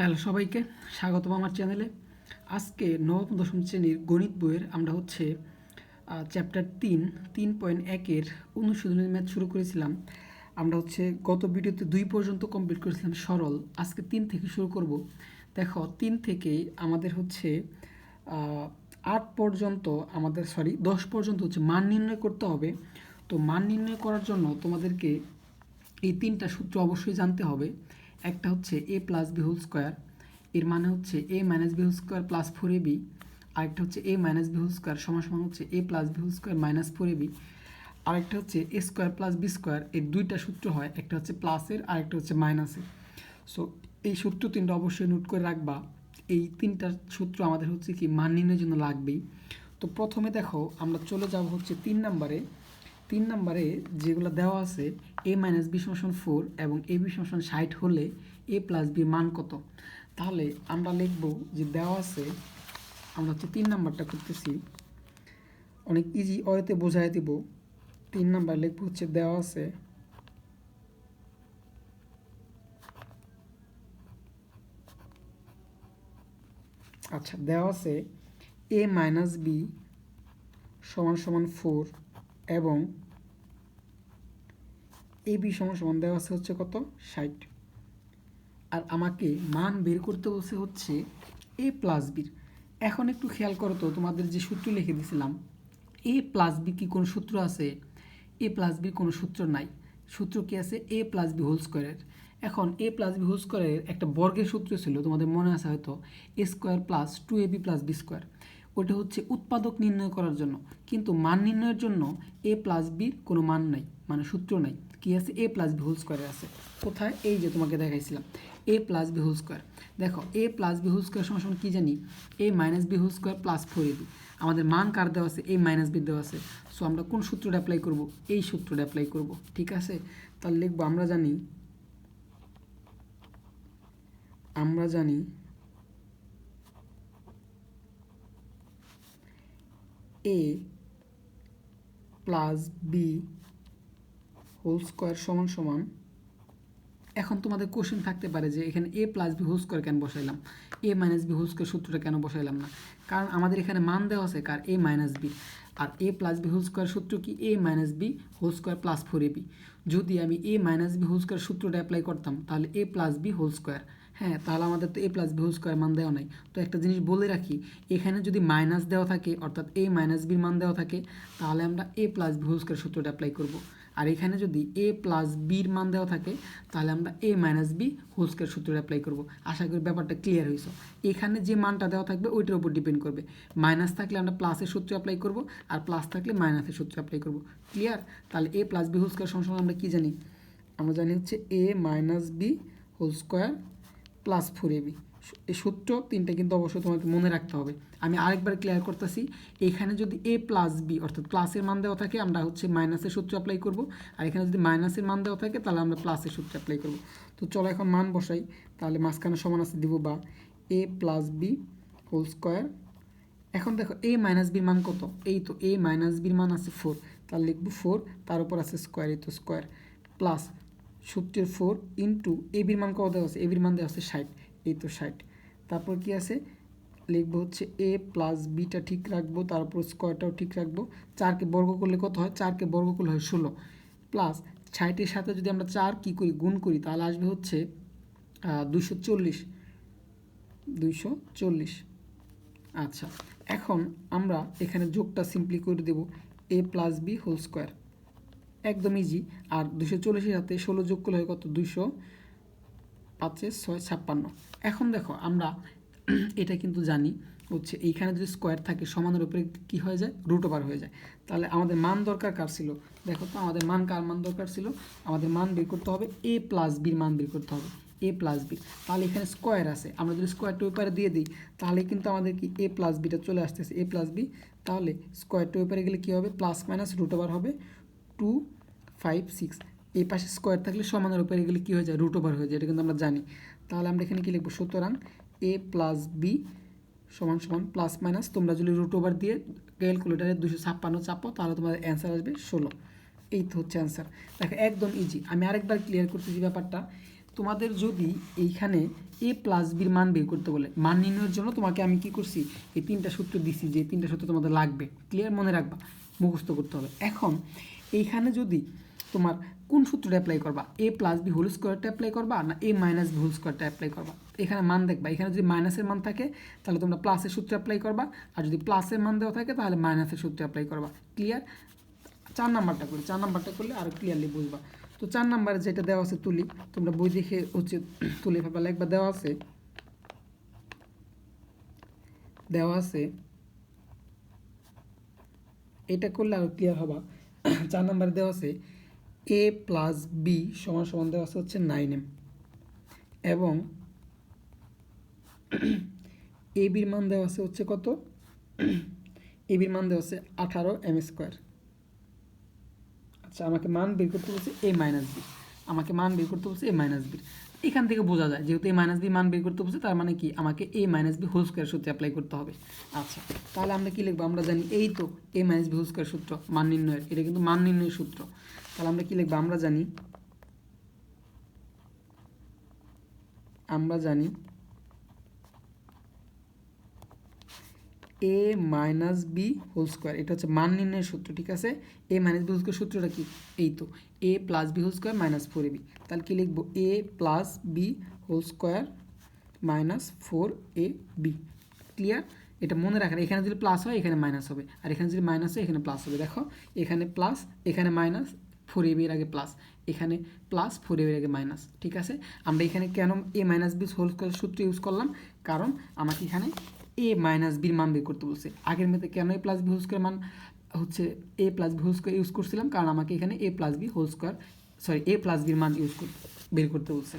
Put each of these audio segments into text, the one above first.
Hello সবাইকে, স্বাগতম আমার চ্যানেলে। আজকে নবম, দশম শ্রেণির গণিত বইয়ের আমরা হচ্ছে চ্যাপ্টার তিন তিন পয়েন্ট একের অনুশীলনের ম্যাথ শুরু করেছিলাম। আমরা হচ্ছে গত ভিডিওতে দুই পর্যন্ত কমপ্লিট করেছিলাম, সরল। আজকে তিন থেকে শুরু করব। দেখো, তিন থেকে আমাদের হচ্ছে আট পর্যন্ত আমাদের সরি দশ পর্যন্ত হচ্ছে মান নির্ণয় করতে হবে। তো মান নির্ণয় করার জন্য তোমাদেরকে এই তিনটা সূত্র অবশ্যই জানতে হবে। একটা হচ্ছে A plus B whole square এর মানে হচ্ছে A minus B whole square plus four A B আরেকটা হচ্ছে A minus B whole square সমান সমান হচ্ছে A plus B whole square minus four A B আরেকটা হচ্ছে A square plus B square এর দুইটা সূত্র হয়, একটা হচ্ছে প্লাসের আরেকটা হচ্ছে মাইনাসের সো এই সূত্র তিনটা অবশ্যই নোট করে রাখবা। এই তিনটা সূত্র আমাদের হচ্ছে কি মান নির্ণয়ের জন্য লাগবেই। তো প্রথমে দেখো, আমরা চলে যাব হচ্ছে তিন নম্বরে। তিন নম্বরে যেগুলো দেওয়া আছে এ মাইনাস বি সমান ফোর এবং এ বি সমান ষাট হলে এ প্লাস বির মান কত? তাহলে আমরা লিখব যে দেওয়া আছে, আমরা হচ্ছে তিন নাম্বারটা করতেছি। অনেক ইজি ওয়েতে বোঝাই দিব। তিন নাম্বার লিখব হচ্ছে দেওয়া আছে আচ্ছা দেওয়া আছে এ মাইনাস বি সমান সমান ফোর এবং এ বি সমান সমান দেওয়া আছে হচ্ছে কত? ষাট। আর আমাকে মান বের করতে বলছে হচ্ছে এ প্লাস বির এখন একটু খেয়াল করো তো, তোমাদের যে সূত্র লিখে দিয়েছিলাম এ প্লাস বি কি কোনো সূত্র আছে? এ প্লাস বির কোনো সূত্র নাই। সূত্র কি আছে? এ প্লাস বি হোল স্কোয়ারের। এখন এ প্লাস বি হোল স্কোয়ারের একটা বর্গের সূত্র ছিল, তোমাদের মনে আছে হয়তো? A square plus two A B plus B square. ওটা হচ্ছে উৎপাদক নির্ণয় করার জন্য। কিন্তু মান নির্ণয়ের জন্য এ প্লাস বির কোনো মান নাই মানে সূত্র নাই। কি আছে? এ প্লাস বি হোল স্কোয়ারে আছে। কোথায়? এই যে তোমাকে দেখাইছিলাম। A plus B whole square দেখো A plus B whole square সমান কী জানি? A minus B whole square plus four A B আমাদের মান কার দেওয়া আছে? এ মাইনাস বি দেওয়া আছে। সো আমরা কোন সূত্রটা অ্যাপ্লাই করব? এই সূত্রটা অ্যাপ্লাই করব। ঠিক আছে? তাহলে লিখব, আমরা জানি আমরা জানি A plus B whole square সমান সমান। এখন তোমাদের কোশ্চেন থাকতে পারে যে এখানে A plus B whole square কেন বসাইলাম? A minus B whole square সূত্রটা কেন বসাইলাম না? কারণ আমাদের এখানে মান দেওয়া আছে কার? A minus B R A plus B whole square সূত্র কি? A minus B whole square plus four A B যদি আমি A minus B whole square সূত্রটা অ্যাপ্লাই করতাম, তাহলে A plus B whole square হ্যাঁ তাহলে আমাদের তো A plus B whole square মান দেওয়া নাই। তো একটা জিনিস বলে রাখি, এখানে যদি মাইনাস দেওয়া থাকে, অর্থাৎ এ মাইনাস বির মান দেওয়া থাকে, তাহলে আমরা A plus B whole square সূত্রটা অ্যাপ্লাই করব। আর এখানে যদি এ প্লাস বির মান দেওয়া থাকে, তাহলে আমরা A minus B whole square সূত্রটা অ্যাপ্লাই করব। আশা করি ব্যাপারটা ক্লিয়ার হয়েছে। এখানে যে মানটা দেওয়া থাকবে, ওইটার উপর ডিপেন্ড করবে। মাইনাস থাকলে আমরা প্লাসের সূত্র অ্যাপ্লাই করব, আর প্লাস থাকলে মাইনাসের সূত্র অ্যাপ্লাই করব। ক্লিয়ার তাহলে A plus B whole square সঙ্গে আমরা কী জানি? আমরা জানি হচ্ছে A minus B whole square plus four A B এই সূত্র তিনটা কিন্তু অবশ্যই তোমাকে মনে রাখতে হবে। আমি আরেকবার ক্লিয়ার করতেছি, এখানে যদি এ প্লাস বি অর্থাৎ প্লাসের মান দেওয়া থাকে, আমরা হচ্ছে মাইনাসের সূত্র অ্যাপ্লাই করব। আর এখানে যদি মাইনাসের মান দেওয়া থাকে, তাহলে আমরা প্লাসের সূত্র অ্যাপ্লাই করব। তো চলো এখন মান বসাই, তাহলে মাঝখানে সমান আছে দিব বা A plus B whole square এখন দেখো এ মাইনাস বির মান কত? এই তো এ মাইনাস বির মান আছে ফোর তাহলে লিখব ফোর তার উপর আছে স্কোয়ার এই তো স্কোয়ার প্লাস সূত্রের ফোর ইন্টু এ বির মান কত দেওয়া আছে? এ বির মান দেওয়া আছে ষাট। এই তো ষাট। তারপর কি আছে? লিখব হচ্ছে এ প্লাস বিটা ঠিক রাখব, তারপর স্কোয়ারটাও ঠিক রাখব। চারকে বর্গ করলে কত হয়? চারকে বর্গ করলে হয় ষোলো। প্লাস ষাটের সাথে যদি আমরা চার কী করি, গুণ করি, তাহলে আসবে হচ্ছে দুশো চল্লিশ। দুইশো চল্লিশ। আচ্ছা এখন আমরা এখানে যোগটা সিম্পলি করে দেব A plus B whole square একদম ইজি আর দুশো চল্লিশের সাথে ষোলো যোগ করলে হয় কত? দুশো পাঁচে ছয় ছাপ্পান্ন। এখন দেখো, আমরা এটা কিন্তু জানি হচ্ছে এইখানে যদি স্কোয়ার থাকে, সমানের উপরে কী হয়ে যায়? রুট ওভার হয়ে যায়। তাহলে আমাদের মান দরকার কার ছিল? দেখো তো, আমাদের মান কার মান দরকার ছিল? আমাদের মান বের করতে হবে এ প্লাস বির মান বের করতে হবে এ প্লাস বি তাহলে এখানে স্কোয়ার আছে, আমরা যদি স্কোয়ারটা ওপারে দিয়ে দিই, তাহলে কিন্তু আমাদের কি এ প্লাস বিটা চলে আসতেছে। এ প্লাস বি তাহলে স্কোয়ারটা ওপারে গেলে কী হবে? প্লাস মাইনাস রুট ওভার হবে টু ফাইভ সিক্স এই পাশে স্কোয়ার থাকলে সমানের উপরে গেলে কী হয়ে যায়? রুট ওভার হয়ে যায়, এটা কিন্তু আমরা জানি। তাহলে আমরা এখানে কী লিখব? সুতরাং এ প্লাস বি সমান সমান প্লাস মাইনাস তোমরা যদি রুট ওভার দিয়ে ক্যালকুলেটারে দুশো ছাপ্পান্ন চাপো, তাহলে তোমাদের অ্যান্সার আসবে ষোলো। এই তো হচ্ছে অ্যান্সার দেখো, একদম ইজি আমি আরেকবার ক্লিয়ার করতেছি ব্যাপারটা। তোমাদের যদি এইখানে এ প্লাস বির মান বের করতে বলে, মান নির্ণয়ের জন্য তোমাকে আমি কি করছি? এই তিনটা সূত্র দিছি যে তিনটা সূত্র তোমাদের লাগবে। ক্লিয়ার মনে রাখবা। মুখস্থ করতে হবে। এখন, এইখানে যদি তোমার কোন সূত্রটা অ্যাপ্লাই করবা? এ প্লাস বি হোল স্কোয়ারটা অ্যাপ্লাই করবা না এ মাইনাস বি হোল স্কোয়ারটা অ্যাপ্লাই করবা? এখানে মান দেখবা। এখানে যদি মাইনাসের মান থাকে, তাহলে তোমরা প্লাসের সূত্র অ্যাপ্লাই করবা। আর যদি প্লাসের মান দেওয়া থাকে, তাহলে মাইনাসের সূত্র অ্যাপ্লাই করবা। ক্লিয়ার চার নাম্বারটা করি। চার নাম্বারটা করলে আরও ক্লিয়ারলি বুঝবা। তো চার নাম্বারে যেটা দেওয়া আছে তুলি। তোমরা বই দেখে হচ্ছে তুলি ফেলা একবার দেওয়া আছে দেওয়া আছে, এটা করলে আরও ক্লিয়ার হবা। চার নাম্বারে দেওয়া আছে এ প্লাস বি সমান সমান দেওয়া আছে হচ্ছে নাইন এম এবং এ বির মান দেওয়া আছে হচ্ছে কত? এ বির মান দেওয়া আছে আঠারো এম স্কোয়ার আচ্ছা আমাকে মান বের করতে বলছে এ মাইনাস বি আমাকে মান বের করতে বলছে এ মাইনাস বি এখান থেকে বোঝা যায়, যেহেতু এ মাইনাস বি মান বের করতে বলছে, তার মানে কি? আমাকে A minus B whole square সূত্রে অ্যাপ্লাই করতে হবে। আচ্ছা তাহলে আমরা কি লিখব? আমরা জানি এই তো a minus b whole square সূত্র, মান নির্ণয়ের। এটা কিন্তু মান নির্ণয়ের সূত্র। তাহলে আমরা কি লিখব? আমরা জানি। আমরা জানি a minus b whole square এটা হচ্ছে মান নির্ণয়ের সূত্র, ঠিক আছে? A minus b whole square সূত্রটা কি? এই তো a plus b whole square minus four a b তাহলে কি লিখব? A plus b whole square minus four a b clear এটা মনে রাখার এখানে যদি প্লাস হয়, এখানে মাইনাস হবে। আর এখানে যদি মাইনাস হয়, এখানে প্লাস হবে। দেখো, এখানে প্লাস এখানে মাইনাস ফোর এ বির আগে প্লাস এখানে প্লাস ফোর এ এর আগে মাইনাস ঠিক আছে? আমরা এখানে কেন এ মাইনাস বি হোল সূত্র ইউজ করলাম? কারণ আমাকে এখানে এ মাইনাস বির মান বের করতে বলছে। আগের মধ্যে কেন a plus b whole square মান হচ্ছে a plus b whole square use করছিলাম? কারণ আমাকে এখানে a plus b whole square sorry a plus বির মান ইউজ বের করতে বলছে।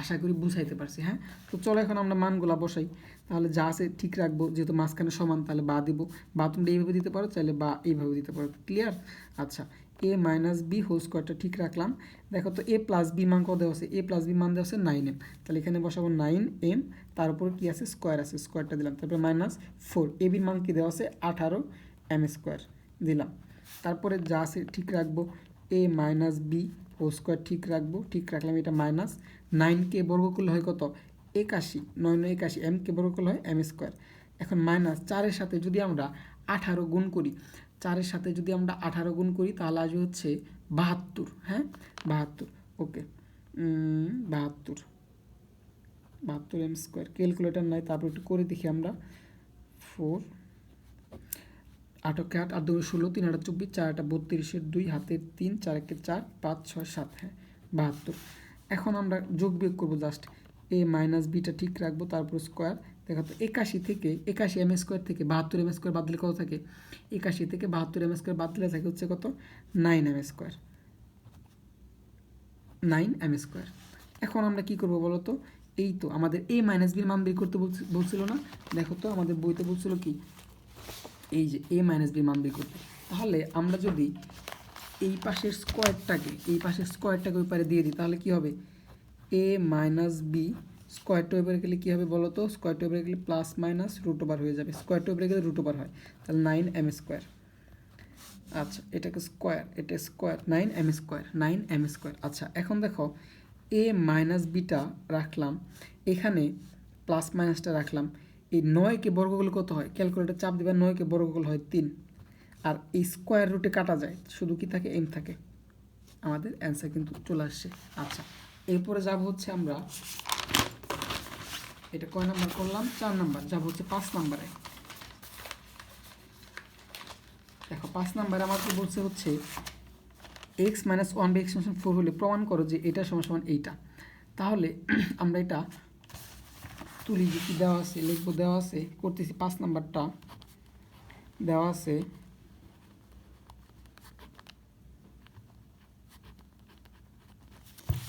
আশা করি বুঝাইতে পারছি হ্যাঁ? তো চলো এখন আমরা মানগুলা বসাই। তাহলে যা আছে ঠিক রাখব, যেহেতু মাঝখানে সমান, তাহলে বা দিব। বা তোমরা এইভাবে দিতে পারো, চাইলে বা এইভাবে দিতে পারো। ক্লিয়ার আচ্ছা এ মাইনাস বি হোল স্কোয়ারটা ঠিক রাখলাম। দেখো তো এ প্লাস বি মান কত দেওয়া আছে? এ প্লাস বি মান দেওয়া আছে নাইন এম তাহলে এখানে বসাবো নাইন এম তার উপর কী আছে? স্কোয়ার আছে। স্কোয়ারটা দিলাম। তারপরে মাইনাস ফোর এ বির মান কী দেওয়া আছে? আঠারো এম স্কোয়ার দিলাম। তারপরে যা আছে ঠিক রাখব। A minus b whole square ঠিক রাখব। ঠিক রাখলাম এটা মাইনাস নাইনকে বর্গ করলে হয় কত? একাশি। নয় নয় একাশি। এমকে বর্গ করলে হয় এম স্কোয়ার এখন মাইনাস চারের সাথে যদি আমরা আঠারো গুণ করি চারের সাথে যদি আমরা আঠারো গুণ করি, তাহলে আসবে হচ্ছে বাহাত্তর হ্যাঁ? বাহাত্তর, ওকে। বাহাত্তর। বাহাত্তর এম স্কোয়ার ক্যালকুলেটার নাই, তারপর একটু করে দেখি আমরা। ফোর আটকে আট আট দুই ষোলো, তিন আট চব্বিশ, চার আটা বত্রিশের দুই হাতের তিন, চার একে চার, পাঁচ, ছয়, সাত হ্যাঁ? বাহাত্তর। এখন আমরা যোগ বিয়োগ করব জাস্ট এ মাইনাস বিটা ঠিক রাখব, তারপর স্কোয়ার দেখা তো, একাশি থেকে, একাশি এম স্কোয়ার থেকে বাহাত্তর এম স্কোয়ার বাদ দিলে কত থাকে? একাশি থেকে বাহাত্তর এম স্কোয়ার বাদ দিলে থাকে হচ্ছে কত? Nine m square nine m square এখন আমরা কি করব বলো তো? এই তো আমাদের এ মাইনাস বির মান বের করতে বলছিল না? দেখো তো, আমাদের বইতে বলছিল কি? এই যে এ মাইনাস বি মান বের করতে। তাহলে আমরা যদি এই পাশের স্কোয়ারটাকে এই পাশের স্কোয়ারটাকে ওই পারে দিয়ে দিই, তাহলে কি হবে? এ মাইনাস বি স্কোয়ারটা ওইবারে গেলে কী হবে বলো তো স্কোয়ার টু ওইবারে গেলে প্লাস মাইনাস রুট ওভার হয়ে যাবে। স্কোয়ারটা ওইবারে গেলে রুট ওভার হয়। তাহলে নাইন এম স্কোয়ার আচ্ছা এটাকে স্কোয়ার এটা square nine m square nine m square আচ্ছা এখন দেখো এ মাইনাস বিটা রাখলাম। এখানে প্লাস মাইনাসটা রাখলাম। এই নয়কে বর্গগুলো কত হয়? ক্যালকুলেটার চাপ দেবে নয়কে বর্গগুলো হয় তিন। আর এই স্কোয়ার রুটে কাটা যায়। শুধু কি থাকে? এম থাকে। আমাদের অ্যান্সার কিন্তু চলে আসছে। আচ্ছা এরপরে যাব হচ্ছে আমরা এটা কয় নাম্বার করলাম? চার নাম্বার। যাব হচ্ছে পাঁচ নাম্বারে। দেখো, পাঁচ নাম্বারে আমাকে বলছে হচ্ছে x minus one by x four হলে প্রমাণ করো যে এটা সমান সমান এইটা। তাহলে আমরা এটা তুলি, যে কি দেওয়া আছে, লিখব, দেওয়া আছে, করতেছি পাঁচ নাম্বারটা। দেওয়া আছে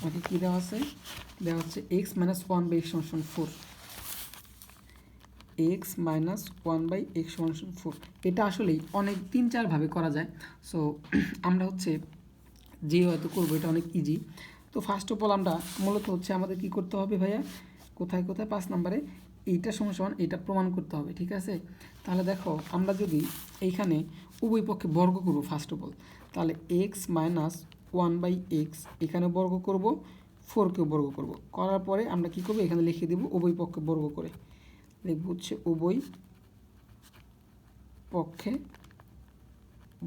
আমাকে কী দেওয়া আছে? দেওয়া হচ্ছে x minus one by x four x minus one by x সমান ফোর এটা আসলেই অনেক তিন চারভাবে করা যায়। সো আমরা হচ্ছে যে হয়তো করব, এটা অনেক ইজি তো ফার্স্ট অফ অল আমরা মূলত হচ্ছে আমাদের কি করতে হবে ভাইয়া? কোথায় কোথায়? পাঁচ নাম্বারে এইটা সমান এইটা প্রমাণ করতে হবে, ঠিক আছে? তাহলে দেখো, আমরা যদি এইখানে উভয় পক্ষে বর্গ করব ফার্স্ট অফ অল তাহলে x minus one by x এখানে বর্গ করব ফোরকে বর্গ করব। করার পরে আমরা কি করব? এখানে লিখে দেব উভয় পক্ষে বর্গ করে। লিখব হচ্ছে উভয় পক্ষে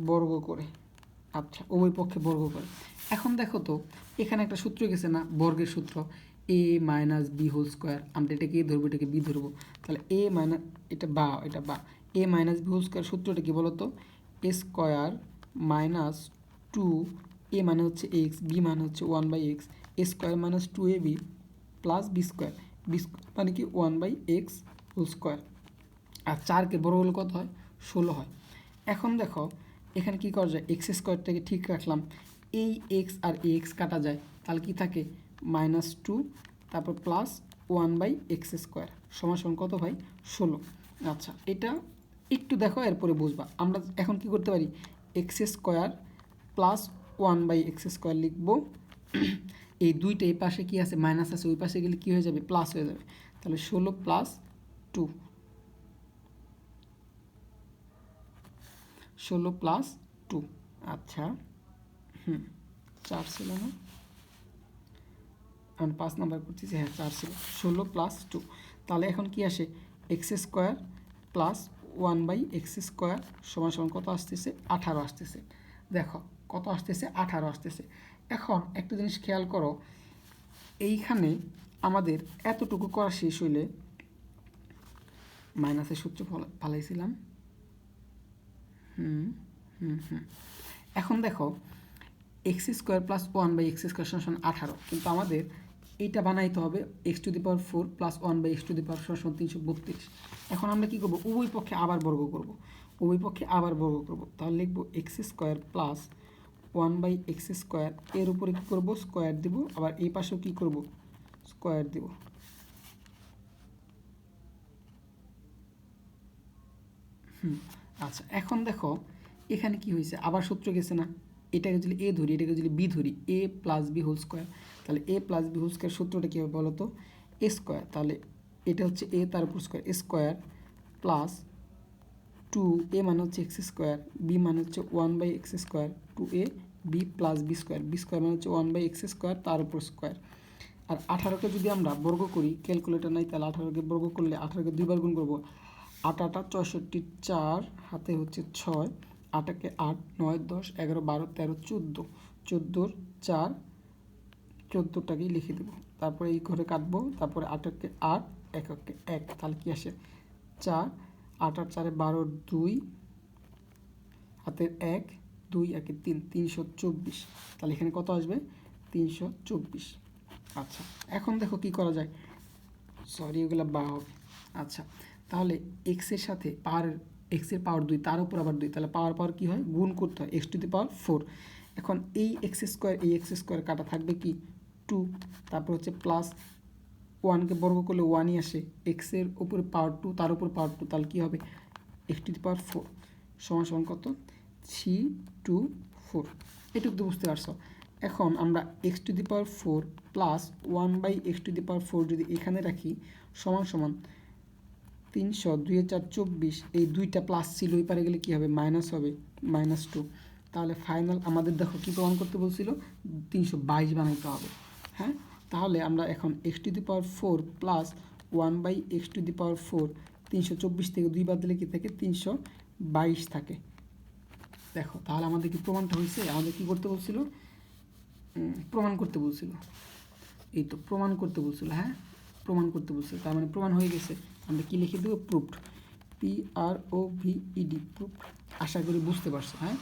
বর্গ করে। আচ্ছা উভয় পক্ষে বর্গ করে। এখন দেখো তো, এখানে একটা সূত্র গেছে না, বর্গের সূত্র। A minus b whole square আমরা এটাকে এ ধরবো, এটাকে বি ধরবো। তাহলে এ মাইনাস এটা বা এটা বা। A minus b whole square সূত্রটা কি বলতো? A square minus two a মানে হচ্ছে এক্স বি মানে হচ্ছে one by x a square minus two a b plus b square b square মানে কি? One by x whole square. আর চারকে বড় হলে কত হয়? ষোলো হয়। এখন দেখো, এখানে কি করা যায়? এক্স স্কোয়ারটাকে ঠিক রাখলাম। এই এক্স আর এক্স কাটা যায়। তাহলে কি থাকে? মাইনাস টু, তারপর plus one by x square. সমান কত ভাই ষোলো। আচ্ছা এটা একটু দেখো, এরপরে বুঝবা। আমরা এখন কি করতে পারি? X square plus one by x square লিখব। এই দুইটা এই পাশে কি আছে? মাইনাস আছে, ওই পাশে গেলে কি হয়ে যাবে? প্লাস হয়ে যাবে। তাহলে ষোলো প্লাস টু ষোলো প্লাস টু আচ্ছা। হুম, চার ছিল না? আমি পাঁচ নাম্বার করতেছি হ্যাঁ চার ছিল। ষোলো প্লাস টু তাহলে এখন কি আসে? X square plus one by x square সমান সমান কত আসতেছে? আঠারো আসতেছে। দেখো, কত আসতেছে? আঠারো আসতেছে। এখন একটা জিনিস খেয়াল করো, এইখানে আমাদের এতটুকু করা শেষ হইলে মাইনাসের সূত্র ফালাইছিলাম। হুম হুম হুম। এখন দেখো, x square plus one by x square সমান আঠারো। কিন্তু আমাদের এইটা বানাইতে হবে x to the power four plus one by x to the power সমান তিনশো বত্রিশ। এখন আমরা কী করব? উভয় পক্ষে আবার বর্গ করব। উভয় পক্ষে আবার বর্গ করব। তাহলে লিখব x square plus one by x square. এর উপরে কী করব? স্কোয়ার দিব। আবার এই পাশেও কী করব? স্কোয়ার দিব। হুম আচ্ছা এখন দেখো, এখানে কি হয়েছে? আবার সূত্র গেছে না? এটাকে যদি এ ধরি, এটাকে যদি বি ধরি a plus b whole square তাহলে a plus b whole square সূত্রটা কী হবে বলো তো এ স্কোয়ার তাহলে এটা হচ্ছে এ তার উপর square a square plus two a মানে হচ্ছে এক্স স্কোয়ার বি মানে হচ্ছে one by x square two a b plus b square b square মানে হচ্ছে ওয়ান বাই এক্স স্কোয়ার তার উপর স্কোয়ার আর আঠারোকে যদি আমরা বর্গ করি ক্যালকুলেটার নাই, তাহলে আঠারোকে বর্গ করলে আঠারোকে দুইবার গুণ করব। আট আটা চৌষট্টি চার, হাতে হচ্ছে ছয় আটাকে আট, নয় দশ, এগারো বারো, তেরো চোদ্দ, চোদ্দোর চার, চোদ্দোটাকেই লিখে দেবো। তারপরে এই ঘরে কাটবো, তারপরে আটকে আট এককে এক তাহলে কী আসে? চার, আট আট চারে বারো দুই হাতের এক, দুই একে তিন, তিনশো চব্বিশ। তাহলে এখানে কত আসবে? তিনশো চব্বিশ। আচ্ছা এখন দেখো কি করা যায়। সরি ওগুলো বা হবে আচ্ছা তাহলে এক্সের সাথে পাওয়ার এক্সের পাওয়ার দুই, তার উপর আবার দুই, তাহলে পাওয়ার পাওয়ার কী হয়? গুণ করতে হয় x to the power four এখন এই এক্স স্কোয়ার এই এক্স স্কোয়ার কাটা থাকবে কি? টু তারপর হচ্ছে প্লাস ওয়ানকে বর্গ করলে ওয়ানই আসে এক্সের উপরে পাওয়ার টু তার উপর পাওয়ার টু তাহলে কী হবে? X to the power four সমান সমান কত? থ্রি টু ফোর এটুকু তো বুঝতে পারছ। এখন আমরা x to the power four plus one by x to the power four যদি এখানে রাখি, সমান সমান তিনশো, দুই চার চব্বিশ, এই দুইটা প্লাস ছিল ওই পারে গেলে কী হবে? মাইনাস হবে মাইনাস টু তাহলে ফাইনাল আমাদের দেখো কী প্রমাণ করতে বলছিল? তিনশো বাইশ বানাইতে হবে। হ্যাঁ? তাহলে আমরা এখন x to the power four plus one by x to the power four তিনশো চব্বিশ থেকে দুই বাদ দিলে কী থাকে? তিনশো বাইশ থাকে। দেখো, তাহলে আমাদের কি প্রমাণটা হয়েছে? আমাদের কি করতে বলছিল? প্রমাণ করতে বলছিল। এই তো, প্রমাণ করতে বলছিল হ্যাঁ? প্রমাণ করতে বলছিল। তার মানে প্রমাণ হয়ে গেছে। আমরা কি লিখে দেবো? Proofed P O V proofed আশা করি বুঝতে পারছ হ্যাঁ?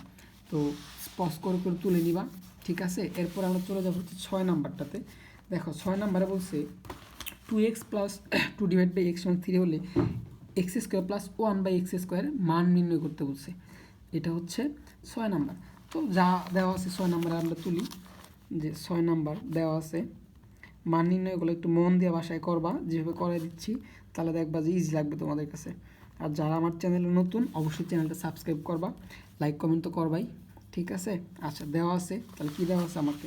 তো স্পস করে করে তুলে নিবা, ঠিক আছে? এরপর আমরা চলে যাব হচ্ছে ছয় নাম্বারটাতে। দেখো, ছয় নাম্বারে বলছে two x plus two divide by x three হলে x square plus one by x square মান নির্ণয় করতে বলছে। এটা হচ্ছে ছয় নাম্বার। তো যা দেওয়া আছে ছয় নাম্বারে আমরা তুলি, যে ছয় নাম্বার দেওয়া আছে। মান নির্ণয়গুলো একটু মন দিয়ে বাসায় করবা, যেভাবে করে দিচ্ছি। তাহলে দেখবা যে ইজি লাগবে তোমাদের কাছে। আর যারা আমার চ্যানেলে নতুন, অবশ্যই চ্যানেলটা সাবস্ক্রাইব করবা। লাইক কমেন্ট তো করবাই, ঠিক আছে? আচ্ছা দেওয়া আছে। তাহলে কী দেওয়া আছে আমাকে?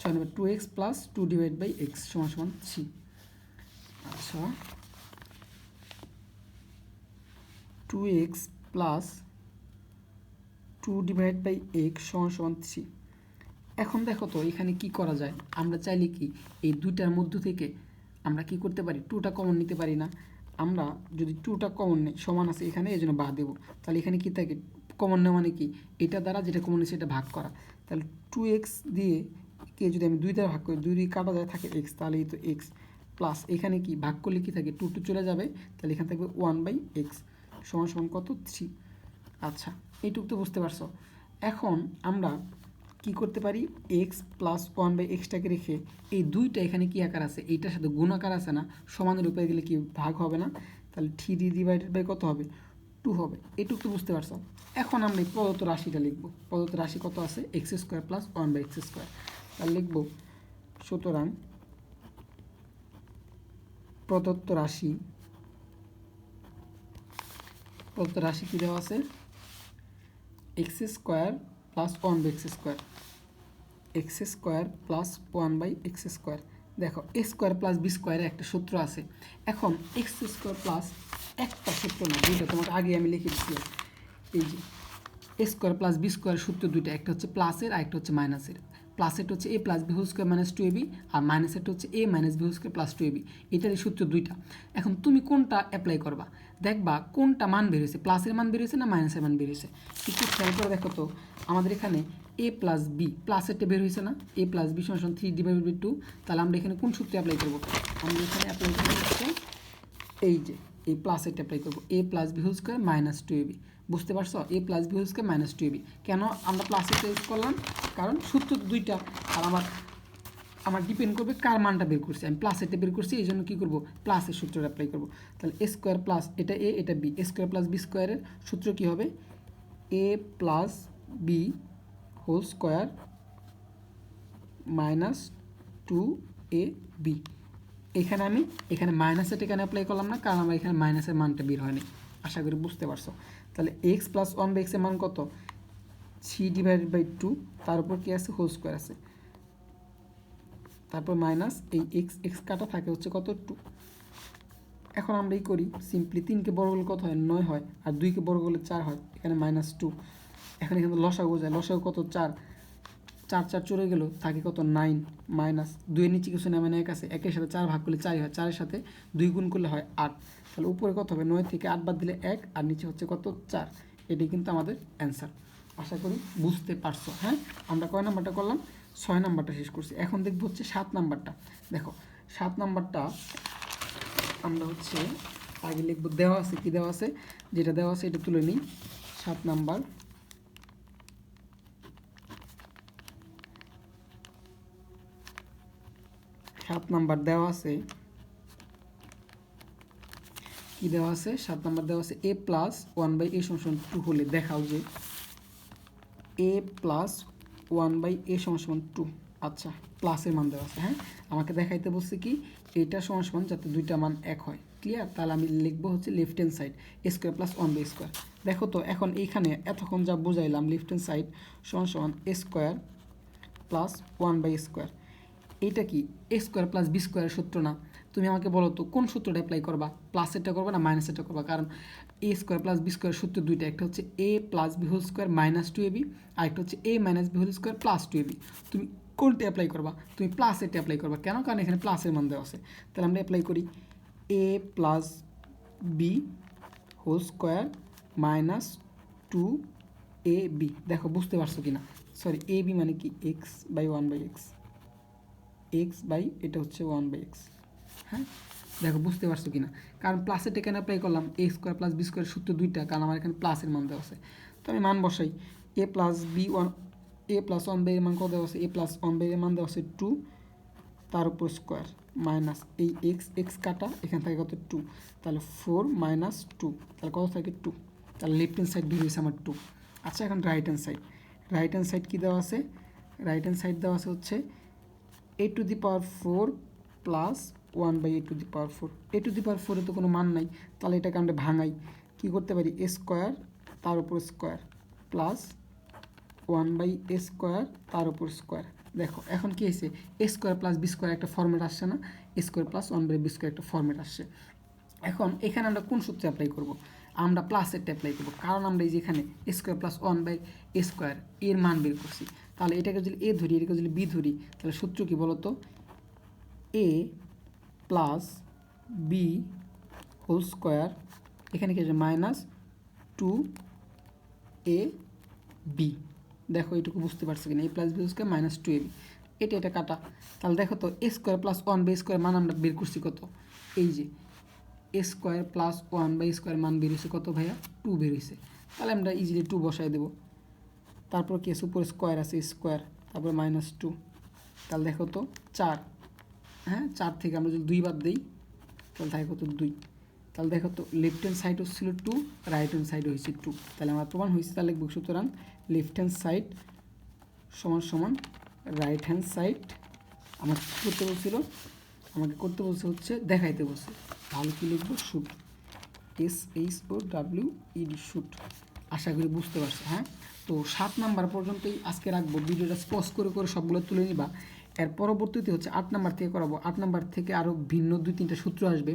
ছয় নম্বর two x plus two divide by x সমান সমান থ্রি আচ্ছা। Two x plus two divide by x সমান সমান থ্রি এখন দেখো তো, এখানে কি করা যায়? আমরা চাইলে কি এই দুইটার মধ্য থেকে আমরা কি করতে পারি? টুটা কমন নিতে পারি না। আমরা যদি টুটা কমন নেই, সমান আছে এখানে, এই জন্য বাদ দেবো। তাহলে এখানে কি থাকে? কমন নেওয়া মানে কি? এটা দ্বারা যেটা কমন নিচ্ছে এটা ভাগ করা। তাহলে টু এক্স দিয়ে কে যদি আমি দুই দ্বারা ভাগ করি, দুই কাটা যায়, থাকে এক্স তাহলে এই তো এক্স প্লাস এখানে কি? ভাগ করলে কি থাকে? টু টু চলে যাবে। তাহলে এখানে থাকবে ওয়ান বাই এক্স সমান সমান কত? থ্রি আচ্ছা এইটুকু তো বুঝতে পারছ। এখন আমরা কি করতে পারি? এক্স প্লাস ওয়ান বাই এক্সটাকে রেখে এই দুইটা এখানে কি আকার আছে? এইটার সাথে গুণ আকার আছে না? সমানের উপরে গেলে কি ভাগ হবে না? তাহলে থ্রি ডিভাইডেড বাই কত হবে? টু হবে। এটুকু তো বুঝতে পারছ? এখন আমরা এই প্রদত্ত রাশিটা লিখব। প্রদত্ত রাশি কত আছে? X square plus one by x square তাহলে লিখব, সুতরাং প্রদত্ত রাশি প্রদত্ত রাশি কী দেওয়া আছে? X square plus one by x square x square plus one by x square দেখো এক্স স্কোয়ার প্লাস বি স্কোয়ারে একটা সূত্র আছে। এখন এক্স স্কোয়ার প্লাস একটা সূত্র না, দুইটা তোমাকে আগে আমি লিখে দিচ্ছিলাম এই যে x square plus b square সূত্র দুইটা, একটা হচ্ছে প্লাসের আর একটা হচ্ছে মাইনাসের প্লাসেরটা হচ্ছে a plus b whole square minus two a b আর মাইনাসেরটা হচ্ছে a minus b whole square plus two a b এটার এই সূত্র দুইটা। এখন তুমি কোনটা অ্যাপ্লাই করবা? দেখবা কোনটা মান বেরিয়েছে প্লাসের মান বেরিয়েছে না মাইনাসের মান বেরিয়েছে একটু খেয়াল করে দেখো তো। আমাদের এখানে এ প্লাস বি প্লাসেরটা বের হয়েছে না? এ প্লাস বি সমান থ্রি ডিভাইড বাই টু তাহলে আমরা এখানে কোন সূত্রে অ্যাপ্লাই করব? আমরা এখানে অ্যাপ্লাই করব হচ্ছে এই যে। এই প্লাসেরটা অ্যাপ্লাই করব। A plus b whole square minus two a b বুঝতে পারছ? A plus b whole square minus two a b কেন আমরা প্লাস প্লাসেরটা ইউজ করলাম? কারণ সূত্র দুইটা। আর আমার আমার ডিপেন্ড করবে কার মানটা বের করছি। আমি প্লাসেরটা বের করছি এই জন্য কী করব? প্লাসের সূত্রটা অ্যাপ্লাই করব। তাহলে এ স্কোয়ার প্লাস এটা এ এটা b a square plus b স্কোয়ারের সূত্র কী হবে? A plus b whole square minus two a b এখানে আমি, এখানে মাইনাসের এখানে অ্যাপ্লাই করলাম না, কারণ আমার এখানে মাইনাসের মানটা বের হয়নি। আশা করি বুঝতে পারছ। তাহলে এক্স প্লাস ওয়ান বাই এক্সের মান কত? থ্রি ডিভাইডেড বাই টু তার উপর কী আছে? হোল স্কোয়ার আছে। তারপর মাইনাস এই এক্স এক্স কাটা থাকে হচ্ছে কত? টু এখন আমরা এই করি সিম্পলি তিনকে বড় করলে কত হয়? নয় হয়। আর দুইকে বড় করলে চার হয়। এখানে মাইনাস টু এখন এখানে লসাগু যায় লসাগু কত? চার। চার চার চলে গেল, থাকে কত নাইন মাইনাস দুইয়ের নিচে কিছু নেমে এক আছে, একের সাথে চার ভাগ করলে চারই হয়, চারের সাথে দুই গুণ করলে হয় আট। তাহলে উপরে কত হবে? নয় থেকে আট বাদ দিলে এক, আর নিচে হচ্ছে কত? চার। এটাই কিন্তু আমাদের অ্যান্সার আশা করি বুঝতে পারছ হ্যাঁ? আমরা কয় নাম্বারটা করলাম? ছয় নাম্বারটা শেষ করছি। এখন দেখব হচ্ছে সাত নাম্বারটা। দেখো, সাত নাম্বারটা আমরা হচ্ছে আগে লিখব, দেওয়া আছে, কি দেওয়া আছে? যেটা দেওয়া আছে, এটা তুলে নিই। সাত নাম্বার। সাত নাম্বার দেওয়া আছে। কি দেওয়া আছে? সাত নাম্বার দেওয়া আছে a plus one by a সমান টু হলে দেখাও যে a plus one by a সমান সমান টু আচ্ছা প্লাসের মান দেওয়া আছে হ্যাঁ? আমাকে দেখাইতে বলছে কি এইটা সমান যাতে দুইটা মান এক হয়। ক্লিয়ার তাহলে আমি লিখব হচ্ছে left hand side square plus one by square দেখো তো, এখন এইখানে এতক্ষণ যা বুঝাইলাম লেফট হ্যান্ড সাইড সমান সমান square plus one by square এইটা কি? এ স্কোয়ার প্লাস বি স্কোয়ারের সূত্র না? তুমি আমাকে বলো তো, কোন সূত্রটা অ্যাপ্লাই করবা? প্লাসেরটা করবা না মাইনাসেরটা করবা? কারণ a square plus b square সূত্র দুইটা, একটা হচ্ছে a plus b whole square minus two a b আর একটা হচ্ছে a minus b whole square plus two a b তুমি কোনটা অ্যাপ্লাই করবা? তুমি প্লাসেরটা অ্যাপ্লাই করবা। কেন? কারণ এখানে প্লাসের মান দেওয়া আছে। তাহলে আমরা অ্যাপ্লাই করি a plus b whole square minus two a b দেখো, বুঝতে পারছ কি না সরি এ বি মানে কি? X by one by x x by, এটা হচ্ছে ওয়ান বাই এক্স হ্যাঁ? দেখো, বুঝতে পারছ কিনা? কারণ প্লাসের কেন অ্যাপ্লাই করলাম a square plus b square সূত্র দুইটা, কারণ আমার এখানে প্লাসের মান দেওয়া আছে। তো আমি মান বসাই a plus b one a plus one by এর মান কত দেওয়া আছে? এ প্লাস ওয়ান বাই এর মান দেওয়া আছে টু তার উপর স্কোয়ার মাইনাস এই এক্স এক্স কাটা, এখান থেকে কত? টু তাহলে ফোর মাইনাস টু তাহলে কত থাকে? টু তাহলে লেফট হ্যান্ড সাইড হয়েছে আমার টু আচ্ছা এখন right hand side right hand side কী দেওয়া আছে? রাইট হ্যান্ড সাইড দেওয়া আছে হচ্ছে a to the power four plus one by a to the power four a to the power ফোরে তো কোনো মান নাই, তাহলে এটাকে আমরা ভাঙাই। কী করতে পারি? এ স্কোয়ার তার উপর square plus one by a square তার উপর স্কোয়ার দেখো, এখন কি হয়েছে? A square plus b square একটা ফর্মেট আসছে না? A square plus one by b square একটা ফর্মেট আসছে। এখন এখানে আমরা কোন সূত্রে অ্যাপ্লাই করব? আমরা প্লাসেরটা অ্যাপ্লাই করব। কারণ আমরা এই যেখানে a square plus one by a square এর মান বের করছি। তাহলে এটাকে যদি এ ধরি, এটাকে যদি বি ধরি, তাহলে সূত্র কি বলতো? A plus b whole square এখানে কি আছে? মাইনাস টু এ বি দেখো, এটুকু বুঝতে পারছ কিনা? A plus b square minus two a b এটা এটা কাটা। তাহলে দেখো তো a square plus one by square মান আমরা বের করছি কত? এই যে a square plus one by square মান বেরিয়েছে কত ভাইয়া? টু বেরিয়েছে তাহলে আমরা ইজিলি টু বসাই দেবো। তারপর কি আছে? উপরে স্কোয়ার আছে স্কোয়ার তারপর মাইনাস টু তাহলে দেখো তো, চার। হ্যাঁ চার থেকে আমরা যদি দুই বাদ দিই, তাহলে থাকে কত? দুই। তাহলে দেখো তো লেফট হ্যান্ড সাইড হচ্ছিল টু রাইট হ্যান্ড সাইড হয়েছে টু তাহলে আমার প্রমাণ হয়েছে, তাহলে লিখব। সুতরাং লেফট হ্যান্ড সাইড সমান সমান রাইট হ্যান্ড সাইড আমার কী করতে বলছিল? আমাকে করতে বলছে হচ্ছে, দেখাইতে বলছে। তাহলে কী লিখব? Shoot S H O W E D shoot আশা করি বুঝতে পারছ হ্যাঁ? তো সাত নাম্বার পর্যন্তই আজকে রাখব। ভিডিওটা স্পজ করে করে সবগুলো তুলে নিবা। এর পরবর্তীতে হচ্ছে আট নাম্বার থেকে করাবো। আট নাম্বার থেকে আরও ভিন্ন দুই তিনটা সূত্র আসবে।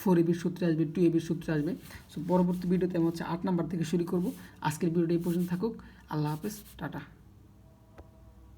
ফোর এবির সূত্র আসবে টু এবির সূত্র আসবে। সো পরবর্তী ভিডিওতে আমি হচ্ছে আট নাম্বার থেকে শুরু করব। আজকের ভিডিওটা এই পর্যন্ত থাকুক। আল্লাহ হাফেজ, টাটা।